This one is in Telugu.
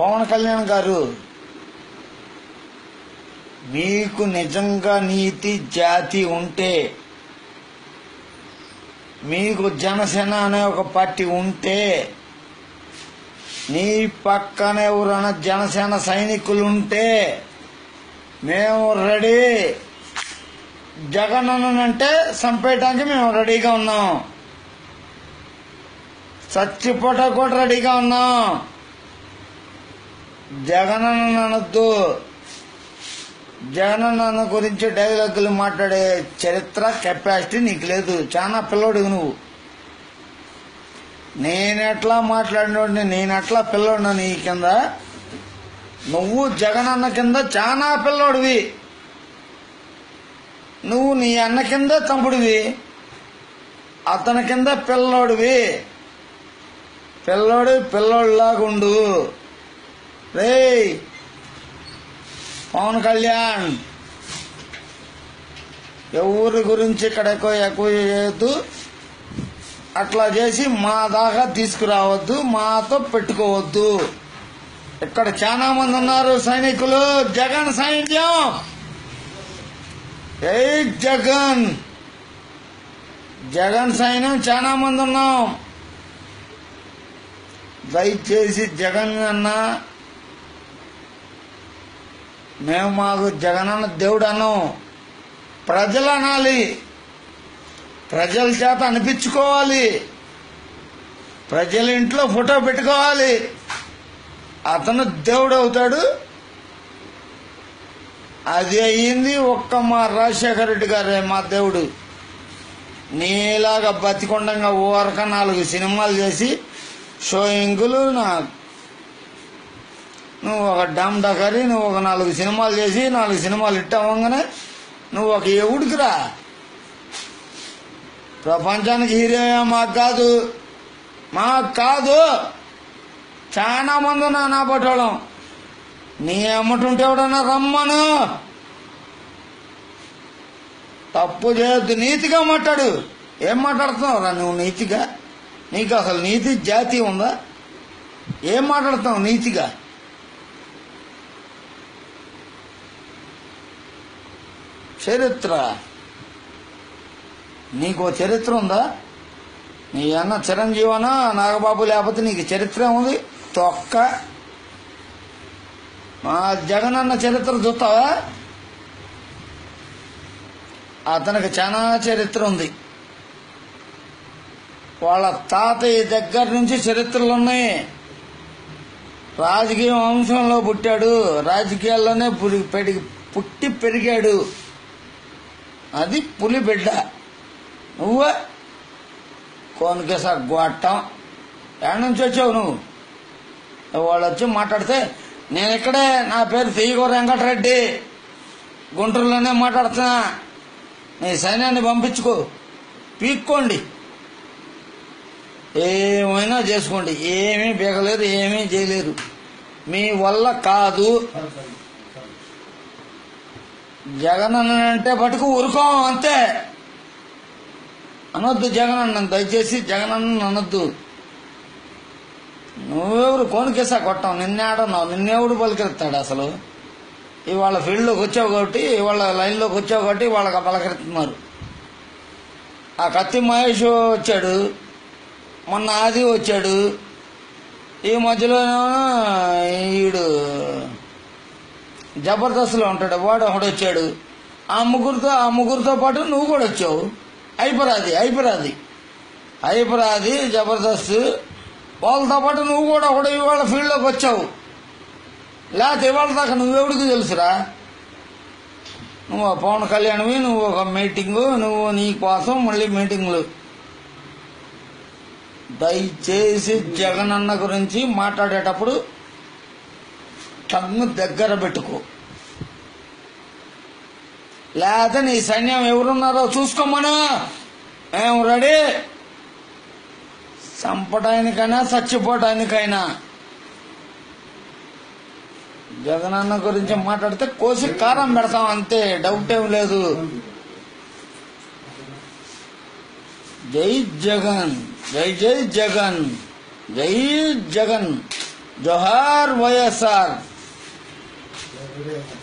పవన్ కళ్యాణ్ గారు మీకు నిజంగా నీతి జాతి ఉంటే మీకు జనసేన అనే ఒక పార్టీ ఉంటే నీ పక్కన ఎవరైనా జనసేన సైనికులు ఉంటే మేము రెడీ. జగన్ అంటే చంపేయటానికి మేము రెడీగా ఉన్నాం. చచ్చిపోట కూడా రెడీగా ఉన్నాం. జగన్ జగనన్న అన్న గురించి డైలాగులు మాట్లాడే చరిత్ర కెపాసిటీ నీకు లేదు. చాలా పిల్లోడు నువ్వు. నేనెట్లా మాట్లాడినోడిని నేనెట్లా పిల్లోడినా నీ కింద? నువ్వు జగనన్న కింద చాలా పిల్లోడివి. నువ్వు నీ అన్న కింద తమ్ముడివి. అతని కింద పిల్లోడివి. పిల్లోడు పిల్లోడిలాగుండు. రేయ్ పవన్ కళ్యాణ్ ఎవరి గురించి ఇక్కడ ఎక్కువ ఎక్కువ చేయొద్దు. అట్లా చేసి మా దాకా తీసుకురావద్దు మాతో పెట్టుకోవద్దు. ఇక్కడ చాలా మంది ఉన్నారు సైనికులు. జగన్ సైన్యం! ఏ జగన్! జగన్ సైన్యం చాలా మంది ఉన్నాం. దయచేసి జగన్ అన్న మేము మాకు జగన్ అన్న దేవుడు అన్నాం. ప్రజలు అనాలి ప్రజల చేత అనిపించుకోవాలి. ప్రజల ఇంట్లో ఫోటో పెట్టుకోవాలి. అతను దేవుడు అవుతాడు. అది అయ్యింది ఒక్క మా రాజశేఖర రెడ్డి గారే మా దేవుడు. నీలాగా బతికొండంగా ఊరక నాలుగు సినిమాలు చేసి షోయింగులు నా నువ్వు ఒక డమ్ డకరి నువ్వు ఒక నాలుగు సినిమాలు చేసి నాలుగు సినిమాలు ఇట్టవంగానే నువ్వు ఒక ఎవడికిరా ప్రపంచానికి హీరో మాకు కాదు. మాకు కాదు. చాలా మంది ఉన్నా నా పట్టోళం నీ అమ్మటుంటే ఎవడన్నా రమ్మను. తప్పు చేయొద్దు నీతిగా మాట్లాడు. ఏం మాట్లాడుతున్నావు రా నువ్వు నీతిగా? నీకు అసలు నీతి జాతి ఉందా? ఏం మాట్లాడుతున్నావు నీతిగా? చరిత్ర. నీకు ఓ చరిత్ర ఉందా? నీ అన్న చిరంజీవనా నాగబాబు లేకపోతే నీకు చరిత్ర ఉంది తొక్క. మా జగన్ అన్న చరిత్ర చూస్తావా? అతనికి చాలా చరిత్ర ఉంది. వాళ్ళ తాతయ్య దగ్గర నుంచి చరిత్రలు ఉన్నాయి. రాజకీయ వంశంలో పుట్టాడు. రాజకీయాల్లోనే పుట్టి పెరిగాడు. అది పులి బిడ్డ. నువ్వు? కోనికేసా గొట్టం ఎక్కడి నుంచి వచ్చావు నువ్వు? వాళ్ళు వచ్చి మాట్లాడితే నేను ఇక్కడే నా పేరు తీయగూర వెంకటరెడ్డి. గుంటూరులోనే మాట్లాడుతున్నా. నీ సైన్యాన్ని పంపించుకో. పీక్కోండి. ఏమైనా చేసుకోండి. ఏమీ బీగలేరు ఏమీ చేయలేరు మీ వల్ల కాదు. జగన్ అన్న అంటే పట్టుకు ఊరుకోం అంతే. అనొద్దు జగన్ అన్న దయచేసి జగన్ అన్న అనొద్దు. నువ్వెవరు కోనికేసా కొట్టావు నిన్నేడన్నావు నిన్నెవడు పలికెత్తాడు అసలు? ఇవాళ ఫీల్డ్లోకి వచ్చావు కాబట్టి ఇవాళ లైన్లోకి వచ్చావు కాబట్టి వాళ్ళకి పలకరిస్తున్నారు ఆ కత్తి మహేష్ వచ్చాడు మొన్న ఆది వచ్చాడు ఈ మధ్యలో ఈడు జబర్దస్త్లో ఉంటాడు వాడు ఒకడు వచ్చాడు. ఆ ముగ్గురితో ఆ ముగ్గురితో పాటు నువ్వు కూడా వచ్చావు. అయిపోరాది అయిపోరాది. అయిపోరాది జబర్దస్త్. వాళ్ళతో పాటు నువ్వు కూడా ఒకడు ఇవాళ ఫీల్డ్లోకి వచ్చావు. లేకపోతే ఇవాళ దాకా నువ్వెవడికి తెలుసురా? నువ్వు పవన్ కళ్యాణ్వి నువ్వు ఒక మీటింగు నువ్వు నీ కోసం మళ్ళీ మీటింగ్లు. దయచేసి జగనన్న గురించి మాట్లాడేటప్పుడు టంగు దగ్గర పెట్టుకో. లేదా నీ సైన్యం ఎవరున్నారో చూసుకోమనా? మేము రెడీ? చంపడానికైనా చచ్చిపోవడానికైనా జగనన్న గురించి మాట్లాడితే కోసి కారం పెడతాం అంతే. డౌట్ ఏం లేదు. జై జగన్ జై జై జగన్ జై జగన్. జోహార్ వైఎస్ఆర్. today.